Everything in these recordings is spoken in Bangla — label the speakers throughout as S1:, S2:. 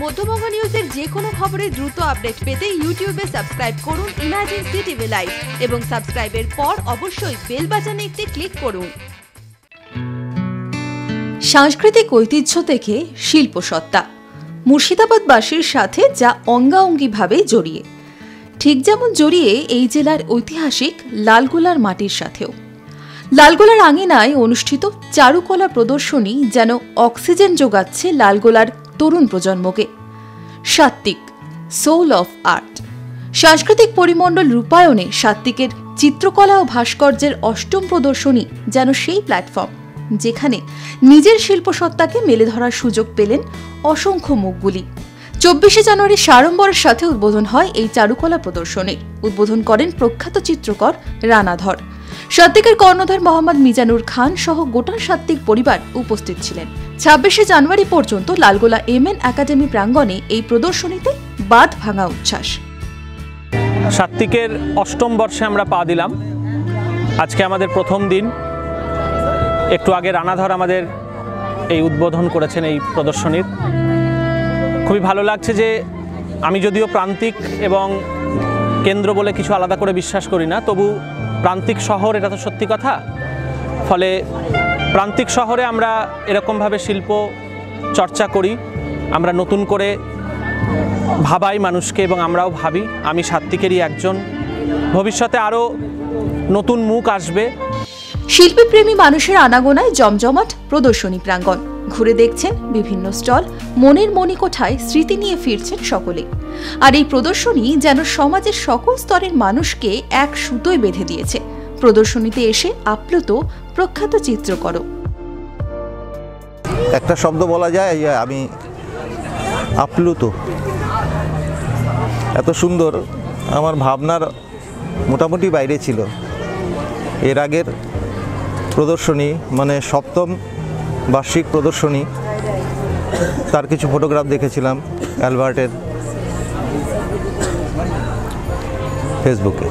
S1: মধ্যবঙ্গ নিউজের যে কোনো খবরের দ্রুত আপডেট পেতে ইউটিউবে সাবস্ক্রাইব করুন ইমাজিন সিটিভি লাইভ এবং সাবস্ক্রাইবের পর অবশ্যই বেল বাজানে একটি ক্লিক করুন। সাংস্কৃতিক ঐতিহ্য থেকে শিল্পসত্তা মুর্শিদাবাদবাসীর সাথে যা অঙ্গাঙ্গিভাবে জড়িয়ে। ঠিক যেমন জড়িয়ে এই জেলার ঐতিহাসিক লালগোলার মাটির সাথেও। লালগোলার আঙিনায় অনুষ্ঠিত চারুকলা প্রদর্শনী যেন অক্সিজেন যোগাচ্ছে লালগোলার তরুণ প্রজন্মকে। সাত্ত্বিক সোল অফ আর্ট সাংস্কৃতিক পরিমণ্ডল রূপায়ণে সাত্ত্বিকের চিত্রকলা ও ভাস্কর্যের অষ্টম প্রদর্শনী যেন সেই প্ল্যাটফর্ম যেখানে নিজের শিল্পসত্তাকে মেলে ধরার সুযোগ পেলেন অসংখ্য মুখগুলি। চব্বিশে জানুয়ারি সাড়ম্বরের সাথে উদ্বোধন হয় এই চারুকলা প্রদর্শনীর উদ্বোধন করেন প্রখ্যাত চিত্রকর রানাধর। সাত্ত্বিকের কর্ণধার মোহাম্মদ মিজানুর খান সহ গোটা সাত্ত্বিক পরিবার উপস্থিত ছিলেন। ছাব্বিশে জানুয়ারি পর্যন্ত লালগোলা এম এন একাডেমি প্রাঙ্গণে এই প্রদর্শনীতে বাদ ভাঙা উচ্ছ্বাস।
S2: সাত্ত্বিকের অষ্টম বর্ষে আমরা পা দিলাম। আজকে আমাদের প্রথম দিন। একটু আগে রানাধর আমাদের এই উদ্বোধন করেছেন এই প্রদর্শনীর। খুবই ভালো লাগছে যে আমি যদিও প্রান্তিক এবং কেন্দ্র বলে কিছু আলাদা করে বিশ্বাস করি না, তবু প্রান্তিক শহর এটা তো সত্যি কথা। ফলে প্রান্তিক শহরে আমরা এরকমভাবে শিল্প চর্চা করি। আমরা নতুন করে ভাবাই মানুষকে এবং আমরাও ভাবি, আমি সাত্ত্বিকেরই একজন। ভবিষ্যতে আরও নতুন মুখ আসবে।
S1: শিল্পীপ্রেমী মানুষের আনাগোনায় জমজমাট প্রদর্শনী প্রাঙ্গণ। ঘুরে দেখছেন বিভিন্ন স্টল, মনের মণিকোঠায় স্মৃতি নিয়ে ফিরছেন সকলে। আর এই প্রদর্শনী যেন সমাজের সকল স্তরের মানুষকে এক সুতোয় বেঁধে দিয়েছে। প্রদর্শনীতে এসে আপ্লুত প্রখ্যাত চিত্রকর।
S3: একটা শব্দ বলা যায় আমি আপ্লুত। এত সুন্দর, আমার ভাবনার মোটামুটি বাইরে ছিল। এর আগের প্রদর্শনী মানে সপ্তম বার্ষিক প্রদর্শনী, তার কিছু ফটোগ্রাফ দেখেছিলাম অ্যালবার্টের ফেসবুকে।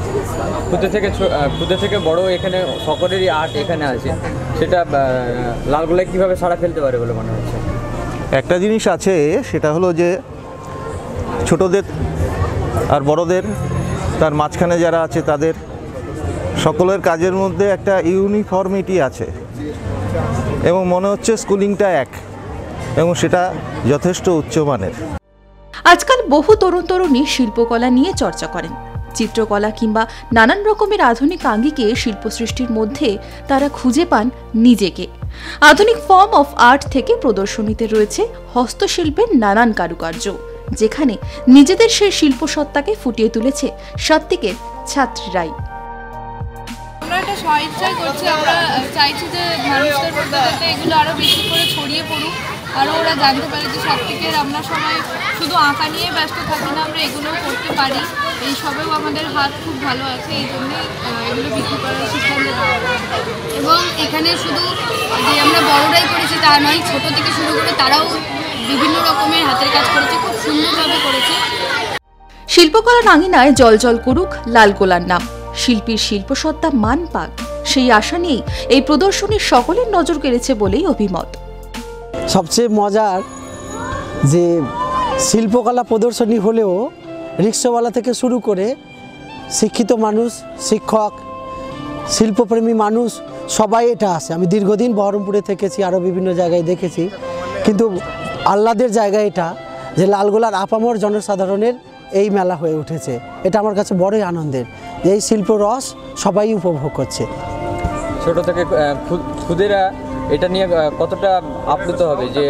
S4: ক্ষুদে থেকে ক্ষুদে থেকে বড় এখানে সকলেরই আর্ট এখানে আছে। সেটা লালগোলায় কীভাবে সাড়া ফেলতে পারে বলে মনে হচ্ছে?
S3: একটা জিনিস আছে সেটা হলো যে ছোটদের আর বড়দের তার মাঝখানে যারা আছে তাদের সকলের কাজের মধ্যে একটা ইউনিফর্মিটি আছে। এবং মনে হচ্ছে স্কুলিংটা এক এবং সেটা যথেষ্ট উচ্চমানের।
S1: আজকাল বহু তরুণ তরুণী শিল্পকলা নিয়ে চর্চা করেন। চিত্রকলা কিংবা নানান রকমের আধুনিক আঙ্গিকে শিল্প সৃষ্টির মধ্যে তারা খুঁজে পান নিজেকে। আধুনিক ফর্ম অফ আর্ট থেকে প্রদর্শনীতে রয়েছে হস্তশিল্পের নানান কারুকার্য, যেখানে নিজেদের সেই শিল্পসত্তাকে ফুটিয়ে তুলেছে সাত্ত্বিকের ছাত্রীরাই
S5: আমরা করছি, আমরা চাইছি যে মানুষদের এগুলো আরও বেশি করে ছড়িয়ে পড়ুক। আরও ওরা জানতে পারে যে সবথেকে আমরা সবাই শুধু আঁকা নিয়ে ব্যস্ত থাকি না আমরা এগুলোও করতে পারি। এই সবেও আমাদের হাত খুব ভালো আছে এই জন্যই আহ, এগুলো বিক্রি করার সিদ্ধান্ত এবং এখানে শুধু যে আমরা বড়রাই করেছি তা নয় ছোট থেকে শুরু করে তারাও বিভিন্ন রকমের হাতের কাজ করেছে খুব সুন্দরভাবে করেছে।
S1: শিল্পকলার আঙিনায় জল জল করুক লালগোলার নাম। শিল্পীর শিল্পসত্তা মান পাক। সেই আশা নিয়েই এই প্রদর্শনীর সকলের নজর কেড়েছে বলেই অভিমত।
S6: সবচেয়ে মজার যে শিল্পকলা প্রদর্শনী হলেও রিক্সাওয়ালা থেকে শুরু করে শিক্ষিত মানুষ, শিক্ষক, শিল্পপ্রেমী মানুষ, সবাই এটা আসে আমি দীর্ঘদিন বহরমপুরে থেকেছি আরও বিভিন্ন জায়গায় দেখেছি। কিন্তু আহ্লাদের জায়গা এটা যে লালগোলার আপামর জনসাধারণের এই মেলা হয়ে উঠেছে। এটা আমার কাছে বড়ই আনন্দের। এই শিল্প রস সবাই উপভোগ করছে।
S4: ছোট থেকে খুদেরা এটা নিয়ে কতটা আপ্লুত হবে যে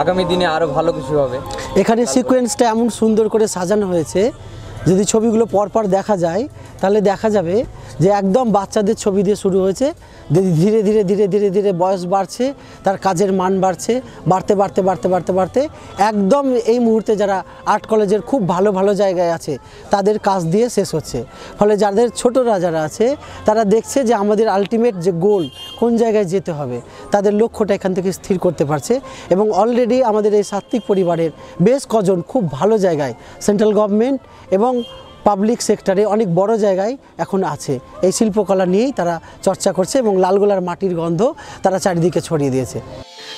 S4: আগামী দিনে আরও ভালো কিছু হবে?
S6: এখানে সিকোয়েন্সটা এমন সুন্দর করে সাজানো হয়েছে, যদি ছবিগুলো পরপর দেখা যায়, তাহলে দেখা যাবে যে একদম বাচ্চাদের ছবি দিয়ে শুরু হয়েছে। ধীরে ধীরে ধীরে ধীরে ধীরে বয়স বাড়ছে, তার কাজের মান বাড়ছে, বাড়তে বাড়তে বাড়তে বাড়তে বাড়তে। একদম এই মুহূর্তে যারা আর্ট কলেজের খুব ভালো ভালো জায়গায় আছে, তাদের কাজ দিয়ে শেষ হচ্ছে। ফলে যাদের ছোটরা যারা আছে, তারা দেখছে যে আমাদের আলটিমেট যে গোল কোন জায়গায় যেতে হবে, তাদের লক্ষ্যটা এখান থেকে স্থির করতে পারছে। এবং অলরেডি আমাদের এই সাত্ত্বিক পরিবারের বেশ কজন খুব ভালো জায়গায় সেন্ট্রাল গভর্নমেন্ট এবং পাবলিক সেক্টরে অনেক বড় জায়গায় এখন আছে। এই শিল্পকলা নিয়েই তারা চর্চা করছে এবং লালগোলার মাটির গন্ধ তারা চারিদিকে ছড়িয়ে দিয়েছে।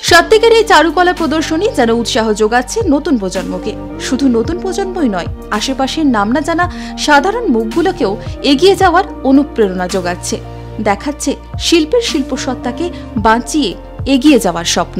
S1: সত্যিকার এই চারুকলা প্রদর্শনী যেন উৎসাহ যোগাচ্ছে নতুন প্রজন্মকে। শুধু নতুন প্রজন্মই নয়, আশেপাশের নাম না জানা সাধারণ মুখগুলোকেও এগিয়ে যাওয়ার অনুপ্রেরণা যোগাচ্ছে। দেখাচ্ছে শিল্পের শিল্পসত্তাকে বাঁচিয়ে এগিয়ে যাওয়ার স্বপ্ন।